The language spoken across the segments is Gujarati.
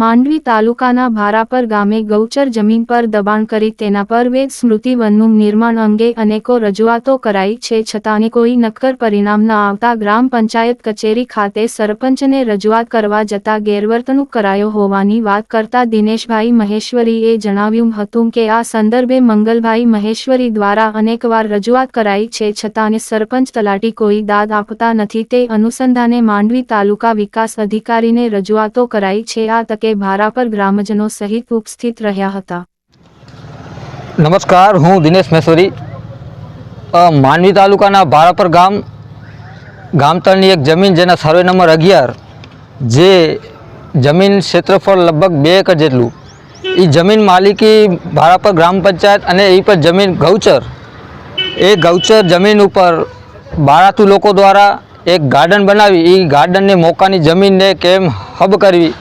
માંડવી તાલુકાના ભારાપર ગામે ગૌચર જમીન પર દબાણ કરી તેના પર વેદ સ્મૃતિવનનું નિર્માણ અંગે અનેકો રજૂઆતો કરાઈ છે છતાં કોઈ નક્કર પરિણામ ન આવતા ગ્રામ પંચાયત કચેરી ખાતે સરપંચને રજૂઆત કરવા જતા ગેરવર્તણૂક કરાયો હોવાની વાત કરતા દિનેશભાઈ મહેશ્વરીએ જણાવ્યું હતું કે, આ સંદર્ભે મંગલભાઈ મહેશ્વરી દ્વારા અનેકવાર રજૂઆત કરાઈ છે છતાં સરપંચ તલાટી કોઈ દાદ આપતા નથી. તે અનુસંધાને માંડવી તાલુકા વિકાસ અધિકારીને રજૂઆતો કરાઈ છે. આ તકે ભારાપર ગ્રામજનો સહિત ઉપસ્થિત રહ્યા હતા. નમસ્કાર, હું દિનેશ મેસોરી. માનવી તાલુકાના ભારાપર ગામ, ગામતળની એક જમીન જેના સર્વે નંબર અગિયાર, જે જમીન ક્ષેત્રફળ લગભગ બે એકર જેટલું. એ જમીન માલિકી ભારાપર ગ્રામ પંચાયત અને એ પર જમીન ગૌચર. એ ગૌચર જમીન ઉપર બારાતુ લોકો દ્વારા એક ગાર્ડન બનાવી એ ગાર્ડનને મોકાની જમીનને કેમ હબ કરવી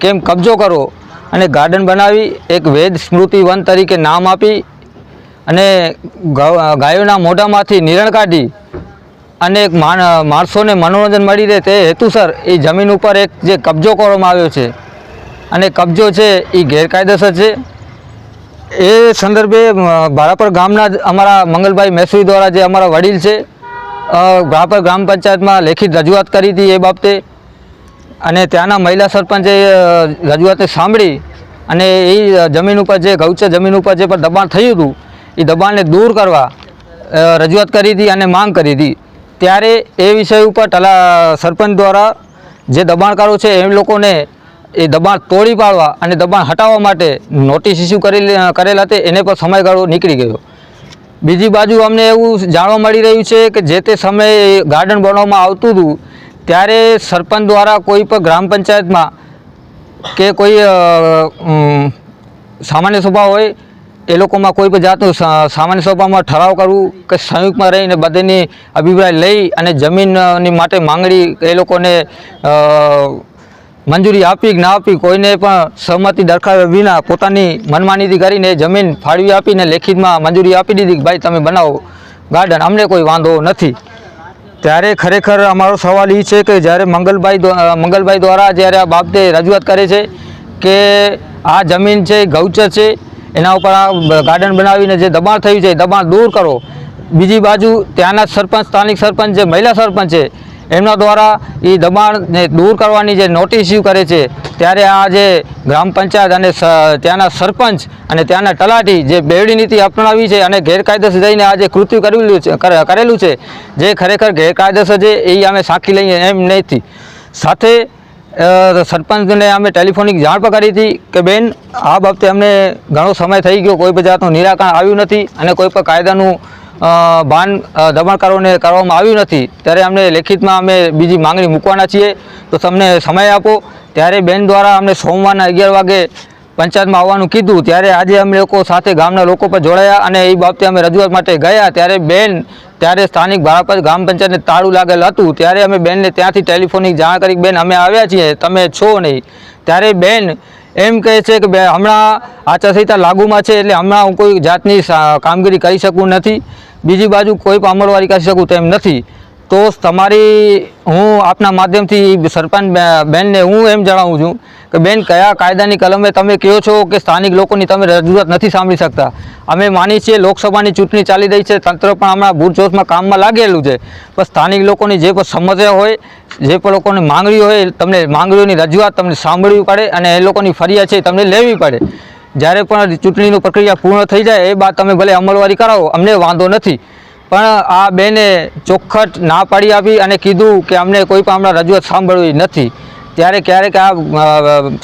કેમ કબજો કરવો અને ગાર્ડન બનાવી એક વેદ સ્મૃતિ વન તરીકે નામ આપી અને ગાયોના મોઢામાંથી નિરણ કાઢી અને એક માણ, માણસોને મનોરંજન મળી રહે તે હેતુસર એ જમીન ઉપર એક જે કબજો કરવામાં આવ્યો છે. અને કબજો છે એ ગેરકાયદેસર છે. એ સંદર્ભે ભારાપર ગામના અમારા મંગલભાઈ મહેસુરી દ્વારા જે અમારા વડીલ છે ભારાપર ગ્રામ પંચાયતમાં લેખિત રજૂઆત કરી હતી એ બાબતે અને ત્યાંના મહિલા સરપંચે અ, રજૂઆતને સાંભળી અને એ જમીન ઉપર જે ગૌચર જમીન ઉપર જે પણ દબાણ થયું હતું એ દબાણને દૂર કરવા રજૂઆત કરી હતી અને માંગ કરી હતી. ત્યારે એ વિષય ઉપર તલા સરપંચ દ્વારા જે દબાણકારો છે એ લોકોને એ દબાણ તોડી પાડવા અને દબાણ હટાવવા માટે નોટિસ ઇસ્યુ કરેલી કરેલા હતી. એને પણ સમયગાળો નીકળી ગયો. બીજી બાજુ અમને એવું જાણવા મળી રહ્યું છે કે જે તે સમયે ગાર્ડન બનાવવામાં આવતું હતું ત્યારે સરપંચ દ્વારા કોઈ પણ ગ્રામ પંચાયતમાં કે કોઈ સામાન્ય સભા હોય, એ લોકોમાં કોઈ પણ જાતનું સામાન્ય સભામાં ઠરાવ કરવું કે સંયુક્તમાં રહીને બધાની અભિપ્રાય લઈ અને જમીનની માટે માંગણી એ લોકોને મંજૂરી આપી કે ના આપી, કોઈને પણ સહમતિ દર્શાવ્યા વિના પોતાની મનમાનીથી કરીને જમીન ફાળવી આપીને લેખિતમાં મંજૂરી આપી દીધી કે ભાઈ તમે બનાવો ગાર્ડન, અમને કોઈ વાંધો નથી. ત્યારે ખરેખર અમારો સવાલ એ છે કે જ્યારે મંગલભાઈ મંગલભાઈ દ્વારા જ્યારે આ બાબતે રજૂઆત કરે છે કે આ જમીન છે ગૌચર છે, એના ઉપર આ ગાર્ડન બનાવીને જે દબાણ થયું છે દબાણ દૂર કરો. બીજી બાજુ ત્યાંના સરપંચ, સ્થાનિક સરપંચ, જે મહિલા સરપંચ છે એમના દ્વારા એ દબાણને દૂર કરવાની જે નોટિસ ઇસ્યુ કરે છે, ત્યારે આ જે ગ્રામ પંચાયત અને ત્યાંના સરપંચ અને ત્યાંના તલાટી જે બેવડી નીતિ અપનાવી છે અને ગેરકાયદેસર જઈને આ જે કૃત્યુ કરેલું છે કરેલું છે, જે ખરેખર ગેરકાયદેસર છે, એ અમે સાખી લઈએ એમ નથી સાથે સરપંચને અમે ટેલિફોનિક જાણ પણ કરી હતી કે, બેન, આ બાબતે અમને ઘણો સમય થઈ ગયો, કોઈ પણ જાતનું નિરાકરણ આવ્યું નથી અને કોઈ પણ કાયદાનું ભાન દબાણકારોને કરવામાં આવ્યું નથી. ત્યારે અમને લેખિતમાં અમે બીજી માંગણી મૂકવાના છીએ. તો તમને સમય આપો. ત્યારે બેન દ્વારા અમને સોમવારના અગિયાર વાગે પંચાયતમાં આવવાનું કીધું. ત્યારે આજે અમે લોકો સાથે ગામના લોકો પર જોડાયા અને એ બાબતે અમે રજૂઆત માટે ગયા. ત્યારે બેન ત્યારે સ્થાનિક ભારાપર ગ્રામ પંચાયતને તાળું લાગેલ હતું. ત્યારે અમે બેનને ત્યાંથી ટેલિફોનિક જાણ કરી બેન, અમે આવ્યા છીએ. તમે છો નહીં. ત્યારે બેન એમ કહે છે કે હમણાં આચારસંહિતા લાગુમાં છે, એટલે હમણાં હું કોઈ જાતની કામગીરી કરી શકું નથી. બીજી બાજુ કોઈ પણ અમલવારી કરી શકું તેમ નથી. તો તમારી, હું આપના માધ્યમથી સરપંચ બેનને હું એમ જણાવું છું કે બેન, કયા કાયદાની કલમે તમે કહો છો કે સ્થાનિક લોકોની તમે રજૂઆત નથી સાંભળી શકતા? અમે માની છીએ લોકસભાની ચૂંટણી ચાલી રહી છે, તંત્ર પણ હમણાં ભૂરજોશમાં કામમાં લાગેલું છે. પણ સ્થાનિક લોકોની જે પણ સમસ્યા હોય, જે પણ લોકોની માંગણી હોય, તમને માંગણીઓની રજૂઆત તમને સાંભળવી પડે અને એ લોકોની ફરિયાદ છે તમને લેવી પડે. જ્યારે પણ ચૂંટણીની પ્રક્રિયા પૂર્ણ થઈ જાય, એ બાદ તમે ભલે અમલવારી કરાવો, અમને વાંધો નથી. પણ આ બેને ચોખ્ખટ ના પાડી આપી અને કીધું કે અમને કોઈ પણ હમણાં રજૂઆત સાંભળવી નથી. ત્યારે ક્યારેક આ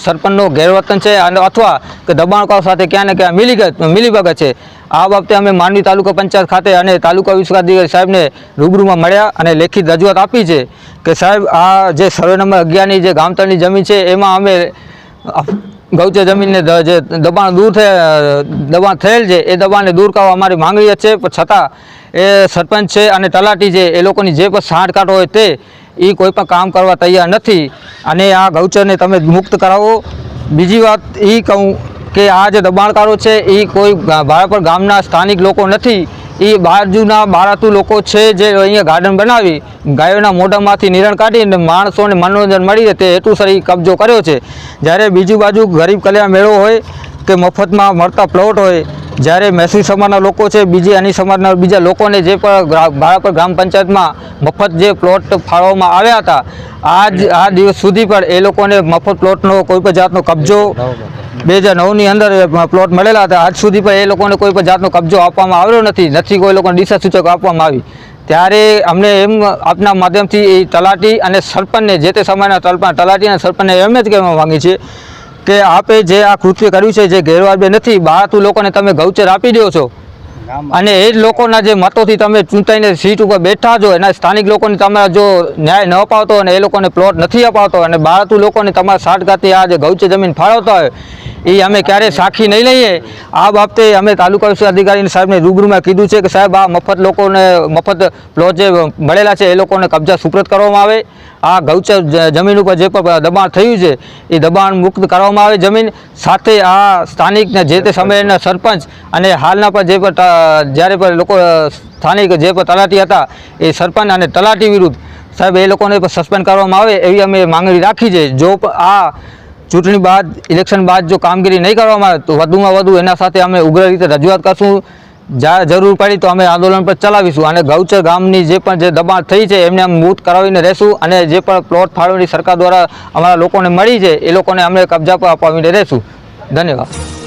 સરપંચનો ગેરવર્તન છે અને અથવા કે દબાણકારો સાથે ક્યાં ને ક્યાં મિલીગત મિલીભગત છે. આ બાબતે અમે માંડવી તાલુકા પંચાયત ખાતે અને તાલુકા વિશ્વાધિકારી સાહેબને રૂબરૂમાં મળ્યા અને લેખિત રજૂઆત આપી છે કે સાહેબ, આ જે સર્વે નંબર અગિયારની જે ગામતળની જમીન છે, એમાં અમે ગૌચર જમીનને જે દબાણ દૂર થયે, દબાણ થયેલ છે, એ દબાણને દૂર કરવા અમારી માંગણી છે. પણ છતાં એ સરપંચ છે અને તલાટી છે, એ લોકોની જે પણ સાંઠગાંઠ હોય તે એ કોઈ પણ કામ કરવા તૈયાર નથી. અને આ ગૌચરને તમે મુક્ત કરાવો. બીજી વાત એ કહું કે આ જે દબાણકારો છે એ કોઈ ભારાપર ગામના સ્થાનિક લોકો નથી. એ બાજુના બારાતું લોકો છે જે અહીંયા ગાર્ડન બનાવી, ગાયોના મોઢામાંથી નિરણ કાઢીને માણસોને મનોરંજન મળી રહે તે હેતુસર એ કબજો કર્યો છે. જ્યારે બીજી બાજુ ગરીબ કલ્યાણ મેળો હોય કે મફતમાં મળતા પ્લોટ હોય, જ્યારે મહેસૂલ સમાજના લોકો છે, બીજી અન્ય સમાજના બીજા લોકોને જે પણ ભારાપર ગ્રામ પંચાયતમાં મફત જે પ્લોટ ફાળવવામાં આવ્યા હતા, આજ, આ દિવસ સુધી પણ એ લોકોને મફત પ્લોટનો કોઈ પણ જાતનો કબજો બે હજાર નવની અંદર પ્લોટ મળેલા હતા. આજ સુધી પણ એ લોકોને કોઈ પણ જાતનો કબજો આપવામાં આવ્યો નથી. નથી કોઈ લોકોને દિશા સૂચક આપવામાં આવી. ત્યારે અમને એમ આપના માધ્યમથી એ તલાટી અને સરપંચને જે તે સમયના તલપા તલાટી અને સરપંચને એમ જ કહેવા માંગીએ છીએ કે આપે જે આ કૃત્ય કર્યું છે, જે ગેરવાજબે નથી બહારતું લોકોને તમે ગૌચર આપી દો છો. અને એ જ લોકોના જે મતોથી તમે ચૂંટાઈને સીટ ઉપર બેઠા છો, એના સ્થાનિક લોકોને તમે જો ન્યાય ન અપાવતો અને એ લોકોને પ્લોટ નથી અપાવતો અને બહારતું લોકોને તમારા સાઠગાથી આ જે ગૌચર જમીન ફાળવતા હોય એ અમે ક્યારેય સાખી નહીં લઈએ. આ બાબતે અમે તાલુકા વિસ્તાર અધિકારી સાહેબને રૂબરૂમાં કીધું છે કે સાહેબ, આ મફત લોકોને મફત પ્લોટ જે મળેલા છે એ લોકોને કબજા સુપ્રત કરવામાં આવે. આ ગૌચર જમીન ઉપર જે પણ દબાણ થયું છે, એ દબાણ મુક્ત કરવામાં આવે જમીન. સાથે આ સ્થાનિક જે તે સમયના સરપંચ અને હાલના પણ જે પણ જ્યારે પણ લોકો સ્થાનિક જે પણ તલાટી હતા, એ સરપંચ અને તલાટી વિરુદ્ધ સાહેબ, એ લોકોને પણ સસ્પેન્ડ કરવામાં આવે એવી અમે માંગણી રાખી છે. જો આ ચૂંટણી બાદ ઇલેક્શન બાદ જો કામગીરી નહીં કરવામાં આવે, તો વધુમાં વધુ એના સાથે અમે ઉગ્ર રીતે રજૂઆત કરશું. જ્યાં જરૂર પડી તો અમે આંદોલન પર ચલાવીશું. અને ગૌચર ગામની જે પણ જે દબાણ થઈ છે, એમને અમે મૂત કરાવીને રહેશું. અને જે પણ પ્લોટ ફાળવણી સરકાર દ્વારા અમારા લોકોને મળી છે, એ લોકોને અમે કબજા પર અપાવીને રહેશું. ધન્યવાદ.